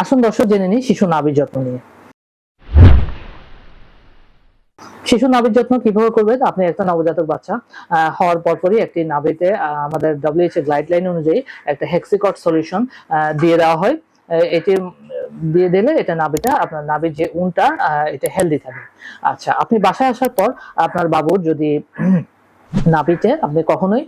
আসুন দর্শক জেনে নিই শিশু নাভির যত্ন নিয়ে। শিশু নাভির যত্ন কীভাবে করবেন? আপনি একটা নবজাতক বাচ্চা হওয়ার পরপরই একটি নাভিতে আমাদের ডব্লিউএইচ গাইডলাইন অনুযায়ী একটা হেক্সিকট সলিউশন দিয়ে দেওয়া হয়। এটি দিয়ে দিলে এটা নাভিটা, আপনার নাভির যে উনটা এটা হেলদি থাকে। আচ্ছা আপনি বাসায় আসার পর আপনার বাবুর যদি নাভিতে আপনি কখনোই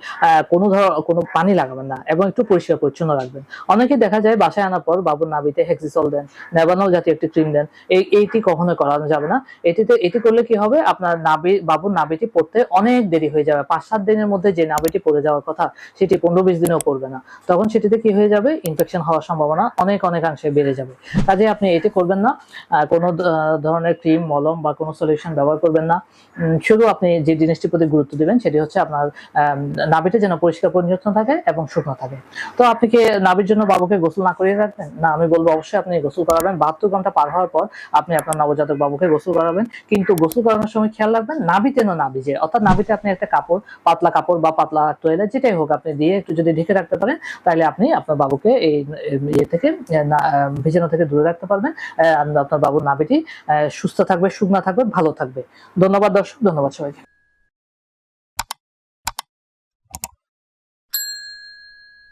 কোনো ধর, কোনো পানি লাগাবেন না এবং একটু পরিষ্কার পরিচ্ছন্ন রাখবেন। অনেকে দেখা যায় বাসায় আনার পর বাবুর নাভিতে হেক্সিসল দেন নেভানল জাতীয় একটি ক্রিম দেন, এই, এইটি কখনোই করানো যাবে না। এটিতে, এটি করলে কি হবে? আপনার নাভি, বাবুর নাভিটি পড়তে অনেক দেরি হয়ে যাবে। পাঁচ সাত দিনের মধ্যে যে নাভিটি পড়ে যাওয়ার কথা, সেটি পনেরো বিশ দিনেও পড়বে না। তখন সেটিতে কি হয়ে যাবে? ইনফেকশন হওয়ার সম্ভাবনা অনেক অনেকাংশে বেড়ে যাবে। কাজে আপনি এটি করবেন না। কোনো ধরনের ক্রিম মলম বা কোনো সলিউশন ব্যবহার করবেন না। শুধু আপনি যে জিনিসটির প্রতি গুরুত্ব দিবেন, সেটি হচ্ছে আপনার আম, নাভিটা যেন পরিষ্কার পরিচ্ছন্ন থাকে এবং শুকনো থাকে। তো আপনি কি নাভির জন্য বাবুকে গোসল না করিয়ে রাখবেন? না আমি বলব অবশ্যই আপনি গোসল করাবেন। বাহাত্তর ঘণ্টা পার হওয়ার পর আপনি আপনার নবজাতক বাবুকে গোসল করাবেন। কিন্তু গোসল করানোর সময় খেয়াল রাখবেন নাভিতে না নাভি যে অর্থাৎ নাভিতে আপনি একটা কাপড় পাতলা কাপড় বা পাতলা টয়লেট যেটাই হোক আপনি দিয়ে একটু যদি ঢেকে রাখতে পারেন তাহলে আপনি আপনার বাবুকে এই ইয়ে থেকে না- ভিজানো থেকে দূরে রাখতে পারবেন। আপনার বাবুর আহ, সুস্থ থাকবে শুকনা থাকবে ভালো থাকবে। ধন্যবাদ দর্শক ধন্যবাদ সবাইকে।